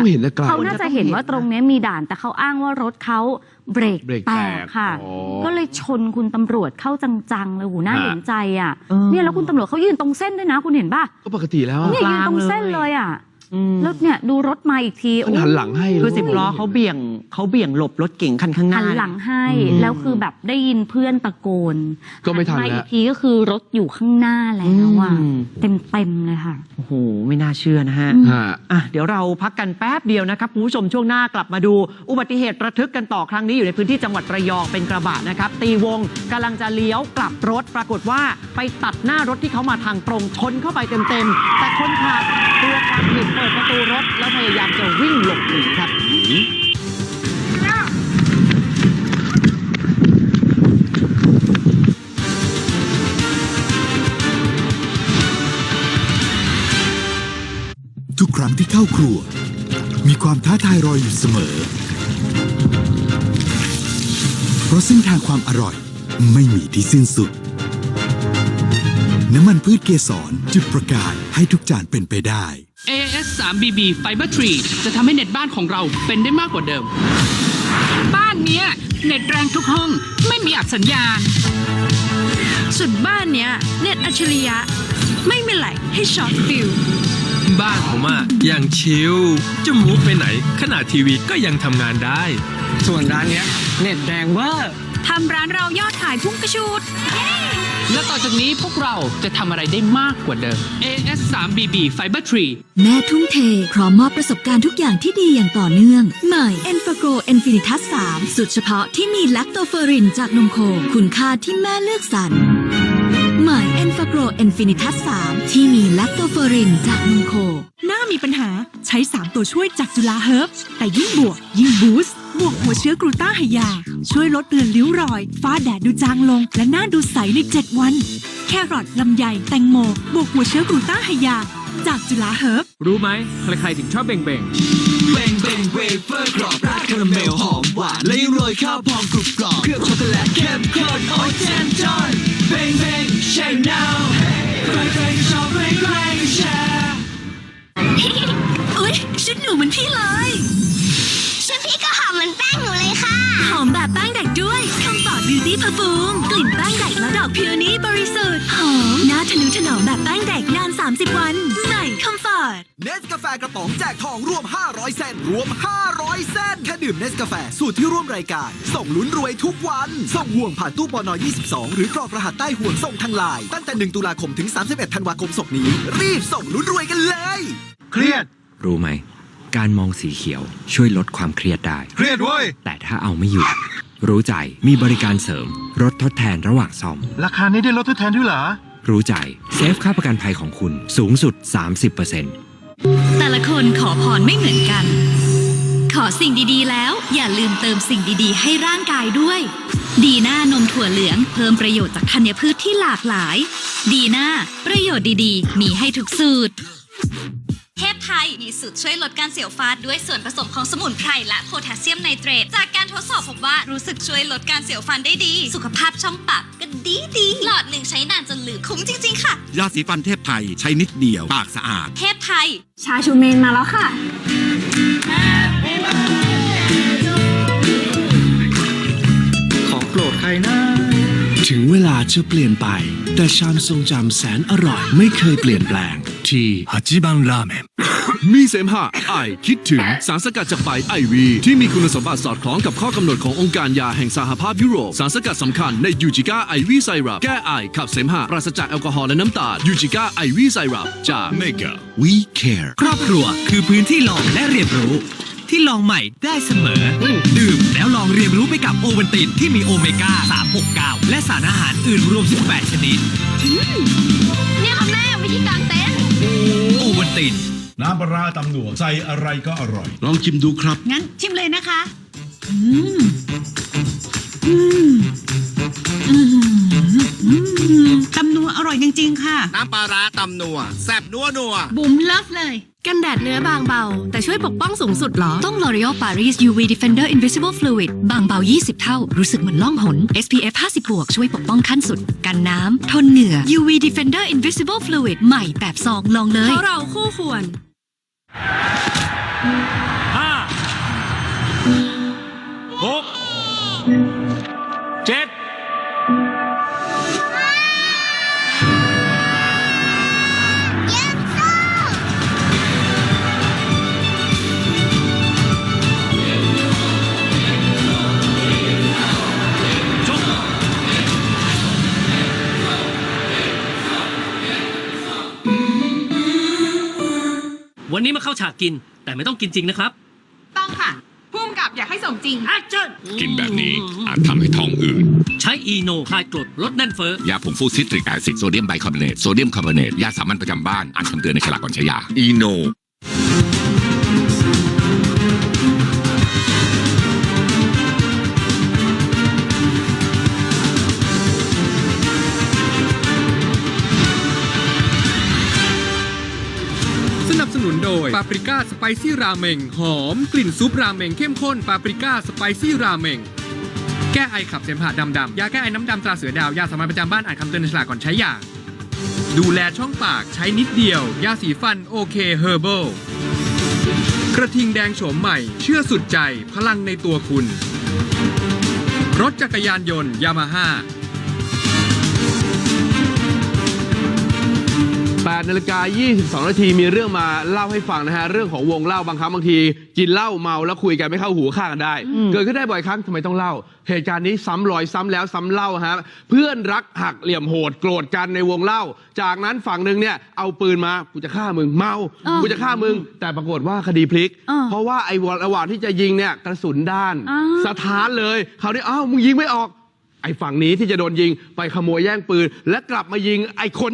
ต้องเห็นนะไกลเขาน่าจะเห็นว่าตรงเนี้ยมีด่าน แต่เขาอ้างว่ารถเขาเบรกเบรกแตแตกกค่ะอ๋อก็เลยชนคุณตำรวจเข้าจังๆเลยหูน่าฮะเห็นใจอะเออเนี่ยแล้วคุณตำรวจเขายืนตรงเส้นด้วยนะ คุณเห็นป่ะก็ปกติแล้วอะเนี่ยกยืลานงตรงเส้นเลยเลยอะอืม แล้วเนี่ยดูรถมาอีกทีมันหันหลังให้คือสิบล้อเขาเบี่ยงเขาเบี่ยงหลบรถเก่งคันข้างหน้าหันหลังให้อืมแล้วคือแบบได้ยินเพื่อนตะโกนก็ไม่ทันหัาแล้อีวกทีก็คือรถอยู่ข้างหน้าแล้วอะอืมเต็มเต็มๆเลยค่ะโอ้โหไม่น่าเชื่อนะฮะอืมฮะอะเดี๋ยวเราพักกันแป๊บเดียวนะครับคุณผู้ชมช่วงหน้ากลับมาดูอุบัติเหตุระทึกกันต่อครั้งนี้อยู่ในพื้นที่จังหวัดระยองเป็นกระบะนะครับ ตีวงกำลังจะเลี้ยวกลับรถปรากฏว่าไปตัดหน้ารถที่เขามาทางตรงชนเข้าไปเต็มๆแต่คนขับตัวความผิดเปิดประตูรถแล้วพยายามจะวิ่งหลบหนีครับทุกครั้งที่เข้าครัว มีความท้าทายรออยู่เสมอ เพราะเส้นทางความอร่อยไม่มีที่สิ้นสุด น้ำมันพืชเกสรจุดประกายให้ทุกจานเป็นไปได้ AS 3 BB Fiber Tree จะทำให้เน็ตบ้านของเราเป็นได้มากกว่าเดิม บ้านเนี้ยเน็ตแรงทุกห้องไม่มีอับสัญญาณส่วนบ้านเนี้ยเน็ตอัจฉริยะ ไม่มีไหลให้ช็อตฟิลบ้านผมอะอย่างชิลจะมูฟไปไหน ขนาดทีวีก็ยังทำงานได้ ส่วนร้านเนี้ยเน็ตแรงเวอร์ทำร้านเรายอดขายพุ่งกระชูด และต่อจากนี้พวกเราจะทำอะไรได้มากกว่าเดิม AS 3 BB Fiber Tree แม่ทุ่มเท พร้อมมอบประสบการณ์ทุกอย่างที่ดีอย่างต่อเนื่อง ใหม่ e n f a g r o Infinitas 3สุดเฉพาะที่มีแลคโตเฟอรินจากนมโค คุณค่าที่แม่เลือกสรรใหม่ e n f a g r o Infinitas 3ที่มีแลคโตเฟอรินจากนมโค หน้ามีปัญหาใช้ 3 ตัวช่วยจากจุฬาเฮิร์บแต่ยิ่งบวกยิ่งบูสต์ บวกหัวเชื้อกรูต้าไฮยา ช่วยลดเรือนริ้วรอย ฟ้าแดดดูจางลง และหน้าดูใสใน 7 วัน แครอทลำไย แตงโม บวกหัวเชื้อกรูต้าไฮยา จากจุฬาเฮิร์บรู้ไหมใครๆถึงชอบเบ่งเบ่งเบ่งเบ่งเวเฟอร์กรอบราดคาราเมลหอมหวานและยังโรยข้าวพองกรุบกรอบเคลือบช็อกโกแลตเข้มข้นโอ้ยเจนจอนเบ่งเบ่งใช่ now ใครๆก็ชอบใครๆก็แชร์อุ๊ยชุดหนูเหมือนพี่เลยำปอดบิวตี้เพอร์ฟูมกลิ่นแป้งเด็กและดอกพิวนี้บริสุทธิ์หอมน่าทะนุถนอมแบบแป้งเด็กนาน 30 วันใหม่คำฟอร์ดเนสกาแฟกระป๋องแจกทองรวม 500เซนรวม 500เซนแค่ดื่มเนสกาแฟสูตรที่ร่วมรายการ ส่งลุ้นรวยทุกวัน ส่งห่วงผ่านตู้ปอนอ22 หรือกรอกรหัสใต้ห่วงส่งทางไลน์ตั้งแต่ 1 ตุลาคมถึง 31 ธันวาคมศกนี้ รีบส่งลุ้นรวยกันเลย เครียด รู้ไหม การมองสีเขียวช่วยลดความเครียดได้ เครียดเว้ย แต่ถ้าเอาไม่อยู่ รู้ใจมีบริการเสริมลดทดแทนระหว่างซ่อม ราคานี้ได้ลดทดแทนด้วยเหรอ รู้ใจเซฟค่าประกันภัยของคุณสูงสุด 30%แต่ละคนขอพรไม่เหมือนกัน ขอสิ่งดีๆ แล้วอย่าลืมเติมสิ่งดีๆ ให้ร่างกายด้วย ดีน่านมถั่วเหลืองเพิ่มประโยชน์จากธัญพืชที่หลากหลาย ดีน่าประโยชน์ดีๆ มีให้ทุกสูตรเทพไทย มีสูตรช่วยลดการเสียวฟาดด้วยส่วนผสมของสมุนไพรและโพแทสเซียมไนเตรตจากการทดสอบพบว่ารู้สึกช่วยลดการเสียวฟันได้ดี สุขภาพช่องปากก็ดีดีๆหลอดหนึ่งใช้นานจนลืมคุ้มจริง ๆ ค่ะ ยาสีฟันเทพไทยใช้นิดเดียวปากสะอาด เทพไทย ชาชูเมนมาแล้วค่ะ ของโปรดใครนะถึงเวลาจะเปลี่ยนไป แต่ชามทรงจำแสนอร่อยไม่เคยเปลี่ยนแปลงที่ฮัจิบังราเมน มีเสมหะไอคิดถึงสารสกัดจากใบไอวี ที่มีคุณสมบัติสอดคล้องกับข้อกำหนดขององค์การยาแห่งสหภาพยุโรป สารสกัดสำคัญในยูจิก้าไอวีไซรัปแก้ไอขับเสมหะปราศจากแอลกอฮอล์และน้ำตาลยูจิก้าไอวีไซรัปจาก Mega We Care ครอบครัวคือพื้นที่ลองและเรียนรู้ ที่ลองใหม่ได้เสมอ ดื่มแล้วลองเรียนรู้ไปกับโอวันตินที่มีโอเมก้า 369 และสารอาหารอื่นรวม 18 ชนิด เนี่ยค่ะแม่วิธีการเต้นโอวันติน น้ำปลาตำหนัวใส่อะไรก็อร่อย ลองชิมดูครับ งั้นชิมเลยนะคะตำนัวอร่อยจริงๆค่ะ น้ำปลาร้าตำนัวแซ่บนัวนัว บุ๋มเลิฟเลย กันแดดเนื้อบางเบา แต่ช่วยปกป้องสูงสุดหรอ ต้อง L'Oreal Paris UV Defender Invisible Fluid บางเบา 20 เท่า รู้สึกเหมือนล่องหน SPF 50บวกช่วยปกป้องขั้นสุด กันน้ำ ทนเหงื่อ UV Defender Invisible Fluid ใหม่แบบซองลองเลยเพราะเราคู่ควร ห้าหกเจ็ดวันนี้มาเข้าฉากกิน แต่ไม่ต้องกินจริงนะครับต้องค่ะพุ่มกับอยากให้สมจริงกินแบบนี้อาจทำให้ท้องอืดใช้อีโนคลายกรดลดแน่นเฟ้อ ยาผงฟูซิตริกแอซิดโซเดียมไบคาร์บอเนตโซเดียมคาร์บอเนตยาสามัญประจำบ้านอ่านคำเตือนในฉลากก่อนใช้ยาอีโน ดยปาปริก้าสไปซี่ราเมงหอม กลิ่นซุปราเมงเข้มข้นปาปริก้าสไปซี่ราเมงแก้ไอขับเสมหะดำดำยาแก้ไอน้ำดำตราเสือดาว ยาสามัญประจำบ้านอ่านคำเตือนในฉลากก่อนใช้ยาดูแลช่องปากใช้นิดเดียว ยาสีฟันโอเคเฮอร์เบิลกระทิงแดงโฉมใหม่ เชื่อสุดใจพลังในตัวคุณ รถจักรยานยนต์ยามาฮ่า 8นาฬิกา22 นาทีมีเรื่องมาเล่าให้ฟังนะฮะ เรื่องของวงเล่าบางครั้งบางที กินเหล้าเมาแล้วคุยกันไม่เข้าหูฆ่ากันได้ เกิดขึ้นได้บ่อยครั้งทำไมต้องเล่า เหตุการณ์นี้ซ้ำรอยซ้ำแล้วซ้ำเล่าฮะเพื่อนรักหักเหลี่ยมโหดโกรธกันในวงเล่า จากนั้นฝั่งหนึ่งเนี่ยเอาปืนมากูจะฆ่ามึงเมาเออกูจะฆ่ามึง แต่ปรากฏว่าคดีพลิกเออเพราะว่าไอ้วันระหว่างที่จะยิงเนี่ยกระสุนด้านอ้าวสถานเลยคราวนี้อ้าวมึงยิงไม่ออกไอ้ฝั่งนี้ที่จะโดนยิงไปขโมยแย่งปืน และกลับมายิงไอ้คน